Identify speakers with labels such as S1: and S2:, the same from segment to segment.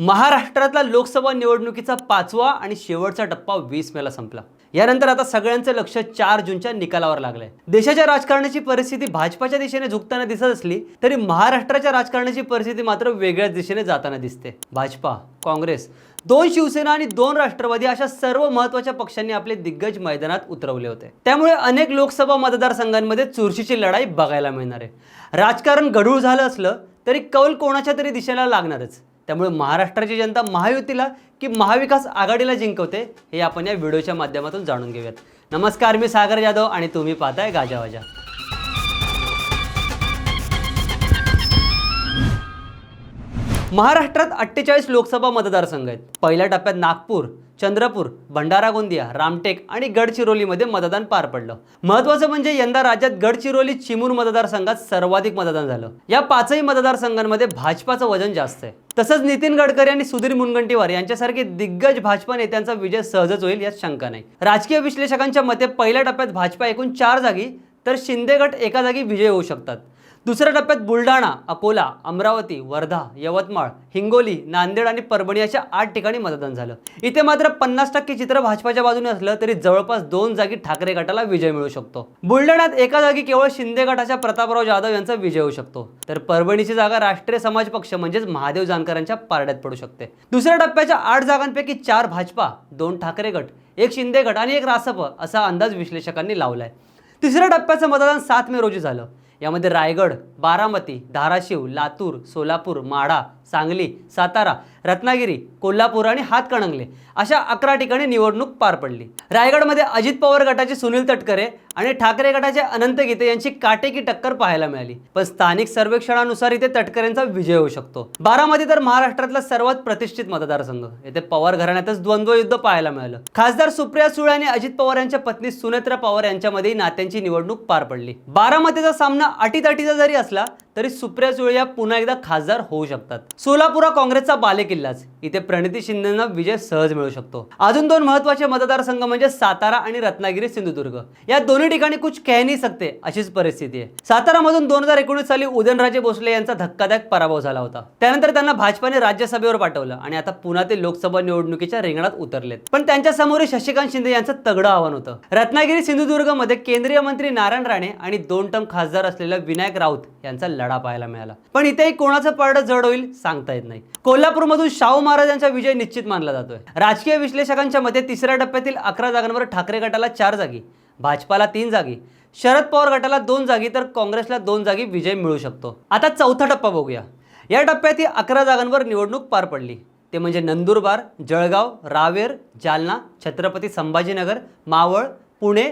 S1: महाराष्ट्रातला लोकसभा निवडणुकीचा पाचवा आणि शेवटचा टप्पा वीस मेला संपला. यानंतर आता सगळ्यांचं लक्ष चार जूनच्या निकालावर लागलंय. देशाच्या राजकारणाची परिस्थिती भाजपाच्या दिशेने झुकताना दिसत असली तरी महाराष्ट्राच्या राजकारणाची परिस्थिती मात्र वेगळ्याच दिशेने जाताना दिसते. भाजपा काँग्रेस दोन शिवसेना आणि दोन राष्ट्रवादी अशा सर्व महत्त्वाच्या पक्षांनी आपले दिग्गज मैदानात उतरवले होते. त्यामुळे अनेक लोकसभा मतदारसंघांमध्ये चुरशीची लढाई बघायला मिळणार आहे. राजकारण गढूळ झालं असलं तरी कौल कोणाच्या तरी दिशेला लागणारच. त्यामुळे महाराष्ट्राची जनता महायुतीला की महाविकास आघाडीला जिंकवते हे आपण या व्हिडिओच्या माध्यमातून जाणून घेऊयात. नमस्कार मी सागर जाधव आणि तुम्ही पाहताय गाजावाजा महाराष्ट्रात अठ्ठेचाळीस लोकसभा मतदारसंघ आहेत. पहिल्या टप्प्यात नागपूर चंद्रपूर भंडारा गोंदिया रामटेक आणि गडचिरोलीमध्ये मतदान पार पडलं. महत्वाचं म्हणजे यंदा राज्यात गडचिरोली चिमूर मतदारसंघात सर्वाधिक मतदान झालं. या पाचही मतदारसंघांमध्ये भाजपाचं वजन जास्त आहे. तसंच नितीन गडकरी आणि सुधीर मुनगंटीवार यांच्यासारखे दिग्गज भाजपा नेत्यांचा विजय सहजच होईल यात शंका नाही. राजकीय विश्लेषकांच्या मते पहिल्या टप्प्यात भाजपा एकूण चार जागी तर शिंदे गट एका जागी विजय होऊ शकतात. दुसऱ्या टप्प्यात बुलढाणा अकोला अमरावती वर्धा यवतमाळ हिंगोली नांदेड आणि परभणी अशा आठ ठिकाणी मतदान झालं. इथे मात्र पन्नास टक्के चित्र भाजपाच्या बाजूने असलं तरी जवळपास दोन जागी ठाकरे गटाला विजय मिळू शकतो. बुलढाण्यात एका जागी केवळ शिंदे गटाच्या प्रतापराव जाधव यांचा विजय होऊ शकतो. तर परभणीची जागा राष्ट्रीय समाज पक्ष म्हणजेच महादेव जानकरांच्या पारड्यात पडू शकते. दुसऱ्या टप्प्याच्या आठ जागांपैकी चार भाजपा दोन ठाकरे गट एक शिंदे गट आणि एक रासप असा अंदाज विश्लेषकांनी लावलाय. तिसऱ्या टप्प्याचं मतदान सात मे रोजी झालं. यामध्ये रायगड बारामती धाराशिव लातूर सोलापूर माढा सांगली सातारा रत्नागिरी कोल्हापूर आणि हातकणंगले अशा अकरा ठिकाणी निवडणूक पार पडली. रायगडमध्ये अजित पवार गटाचे सुनील तटकरे आणि ठाकरे गटाचे अनंत गीते यांची काटेकी टक्कर पाहायला मिळाली. पण स्थानिक सर्वेक्षणानुसार इथे तटकरेंचा विजय होऊ शकतो. बारामती तर महाराष्ट्रातला सर्वात प्रतिष्ठित मतदारसंघ. येथे पवार घराण्यातच द्वंद्व युद्ध पाहायला मिळालं. खासदार सुप्रिया सुळे आणि अजित पवार यांच्या पत्नी सुनेत्रा पवार यांच्यामध्ये नात्यांची निवडणूक पार पडली. बारामतीचा सामना अटीतटीचा जरी असला तरी सुप्रिया सुळे या पुन्हा एकदा खासदार होऊ शकतात. सोलापूर हा काँग्रेसचा बालेकिल्लाच. इथे प्रणिती शिंदेना विजय सहज मिळू शकतो. अजून दोन महत्त्वाचे मतदारसंघ म्हणजे सातारा आणि रत्नागिरी सिंधुदुर्ग. या दोन्ही ठिकाणी कुछ कह नाही सकते अशीच परिस्थिती आहे. सातारामधून दोन हजार एकोणीस साली उदयनराजे भोसले यांचा धक्कादायक पराभव झाला होता. त्यानंतर त्यांना भाजपाने राज्यसभेवर पाठवलं आणि आता पुन्हा ते लोकसभा निवडणुकीच्या रिंगणात उतरलेत. पण त्यांच्यासमोर शशिकांत शिंदे यांचं तगडं आव्हान होतं. रत्नागिरी सिंधुदुर्गमध्ये केंद्रीय मंत्री नारायण राणे आणि दोन टर्म खासदार असलेल्या विनायक राऊत यांचा लढा पाहायला मिळाला. पण इथेही कोणाचं पारडं जड होईल सांगता येत नाही. कोल्हापूरमधून शाहू महाराजांचा विजय निश्चित मानला जातोय. राजकीय विश्लेषकांच्या मते तिसऱ्या टप्प्यातील अकरा जागांवर ठाकरे गटाला चार जागी भाजपाला तीन जागी शरद पवार गटाला दोन जागी तर काँग्रेसला दोन जागी विजय मिळू शकतो. आता चौथा टप्पा बघूया. या टप्प्यात ही अकरा जागांवर निवडणूक पार पडली. ते म्हणजे नंदुरबार जळगाव रावेर जालना छत्रपती संभाजीनगर मावळ पुणे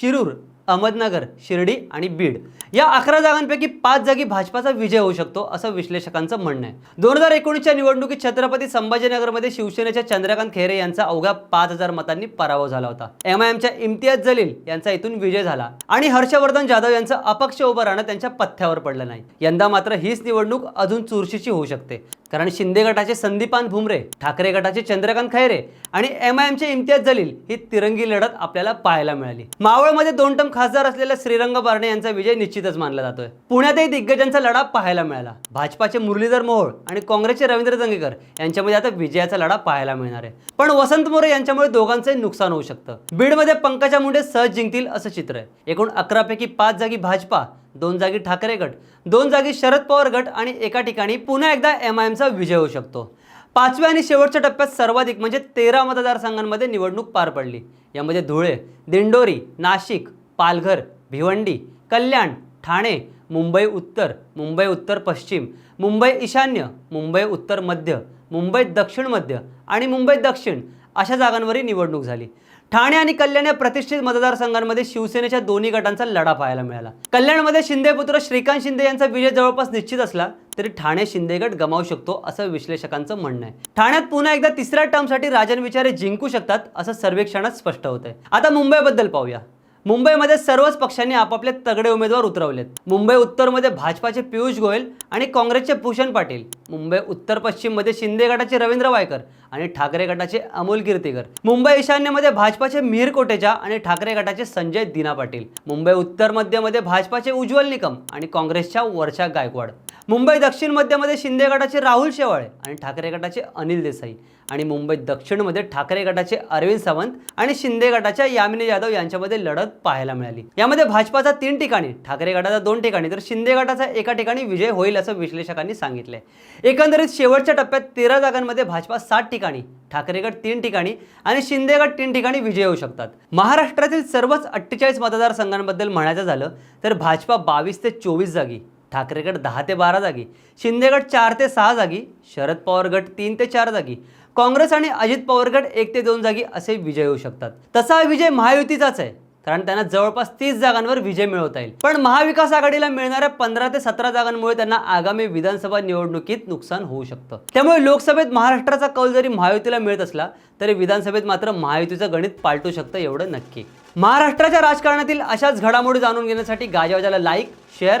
S1: शिरूर अहमदनगर शिर्डी आणि बीड. या अकरा जागांपैकी पाच जागी भाजपाचा विजय होऊ शकतो असं विश्लेषकांचं म्हणणं आहे. दोन हजार एकोणीसच्या निवडणुकीत छत्रपती संभाजीनगरमध्ये शिवसेनेच्या चंद्रकांत खेरे यांचा अवघ्या पाच हजार मतांनी पराभव झाला होता. एम आय एमच्या इम्तियाज जलील यांचा इथून विजय झाला आणि हर्षवर्धन जाधव यांचं अपक्ष उभं राहणं त्यांच्या पथ्यावर पडलं नाही. यंदा मात्र हीच निवडणूक अजून चुरशीची होऊ शकते. कारण शिंदे गटाचे संदीपान भुमरे ठाकरे गटाचे चंद्रकांत खैरे आणि एम आय एमचे इम्तियाज जलील ही तिरंगी लढत आपल्याला पाहायला मिळाली. मावळमध्ये दोन टम खासदार असलेल्या श्रीरंग बारणे यांचा विजय निश्चितच मानला जातोय. पुण्यातही दिग्गजांचा लढा पाहायला मिळाला. भाजपाचे मुरलीधर मोहोळ आणि काँग्रेसचे रवींद्र जंगेकर यांच्यामध्ये आता विजयाचा लढा पाहायला मिळणार आहे. पण वसंत मोरे यांच्यामुळे दोघांचंही नुकसान होऊ शकतं. बीडमध्ये पंकजा मुंडे सहज जिंकतील असं चित्र आहे. एकूण अकरापैकी पाच जागी भाजपा दोन जागी ठाकरे गट दोन जागी शरद पवार गट आणि एका ठिकाणी पुन्हा एकदा एम आय एमचा विजय होऊ शकतो. पाचव्या आणि शेवटच्या टप्प्यात सर्वाधिक म्हणजे तेरा मतदारसंघांमध्ये निवडणूक पार पडली. यामध्ये धुळे दिंडोरी नाशिक पालघर भिवंडी कल्याण ठाणे मुंबई उत्तर मुंबई उत्तर पश्चिम मुंबई ईशान्य मुंबई उत्तर मध्य मुंबई दक्षिण मध्य आणि मुंबई दक्षिण अशा जागांवरही निवडणूक झाली. ठाणे आणि कल्याण या प्रतिष्ठित मतदारसंघांमध्ये शिवसेनेच्या दोन्ही गटांचा लढा पाहायला मिळाला. कल्याणमध्ये शिंदे पुत्र श्रीकांत शिंदे यांचा विजय जवळपास निश्चित असला तरी ठाणे शिंदे गट गमावू शकतो असं विश्लेषकांचं म्हणणं आहे. ठाण्यात पुन्हा एकदा तिसऱ्या टर्मसाठी राजन विचारे जिंकू शकतात असं सर्वेक्षणात स्पष्ट होत आहे आता मुंबईबद्दल पाहूया. मुंबईमध्ये सर्वच पक्षांनी आपापले तगडे उमेदवार उतरवलेत. मुंबई उत्तरमध्ये भाजपाचे पियुष गोयल आणि काँग्रेसचे भूषण पाटील. मुंबई उत्तर पश्चिममध्ये शिंदे गटाचे रवींद्र वायकर आणि ठाकरे गटाचे अमोल कीर्तीकर. मुंबई ईशान्यमध्ये भाजपाचे मिहीर कोटेचा आणि ठाकरे गटाचे संजय दिना पाटील. मुंबई उत्तर मध्यमध्ये भाजपाचे उज्ज्वल निकम आणि काँग्रेसच्या वर्षा गायकवाड. मुंबई दक्षिण मध्यमध्ये शिंदे गटाचे राहुल शेवाळे आणि ठाकरे गटाचे अनिल देसाई. आणि मुंबई दक्षिणमध्ये ठाकरे गटाचे अरविंद सावंत आणि शिंदे गटाच्या यामिनी यादव यांच्यामध्ये लढत पाहायला मिळाली. यामध्ये भाजपाचा तीन ठिकाणी ठाकरे गटाचा दोन ठिकाणी तर शिंदे गटाचा एका ठिकाणी विजय होईल असं विश्लेषकांनी सांगितलंय. एकंदरीत शेवटच्या टप्प्यात तेरा जागांमध्ये भाजपा सात ठिकाणी ठाकरे गट तीन ठिकाणी आणि शिंदे गट तीन ठिकाणी विजय होऊ शकतात. महाराष्ट्रातील सर्वच अठ्ठेचाळीस मतदारसंघांबद्दल म्हणायचं झालं तर भाजपा बावीस ते चोवीस जागी. ठाकरेगड दहा ते बारा जागी शिंदेगड चार ते सहा जागी शरद पवार गट तीन ते चार जागी काँग्रेस आणि अजित पवार गट एक ते दोन जागी असे विजय होऊ शकतात. तसा हा विजय महायुतीचाच आहे कारण त्यांना जवळपास तीस जागांवर विजय मिळवता येईल. पण महाविकास आघाडीला मिळणाऱ्या पंधरा ते सतरा जागांमुळे त्यांना आगामी विधानसभा निवडणुकीत नुकसान होऊ शकतं. त्यामुळे लोकसभेत महाराष्ट्राचा कौल जरी महायुतीला मिळत असला तरी विधानसभेत मात्र महायुतीचं गणित पालटू शकतं एवढं नक्की. महाराष्ट्राच्या राजकारणातील अशाच घडामोडी जाणून घेण्यासाठी गाजावाजाला लाईक शेअर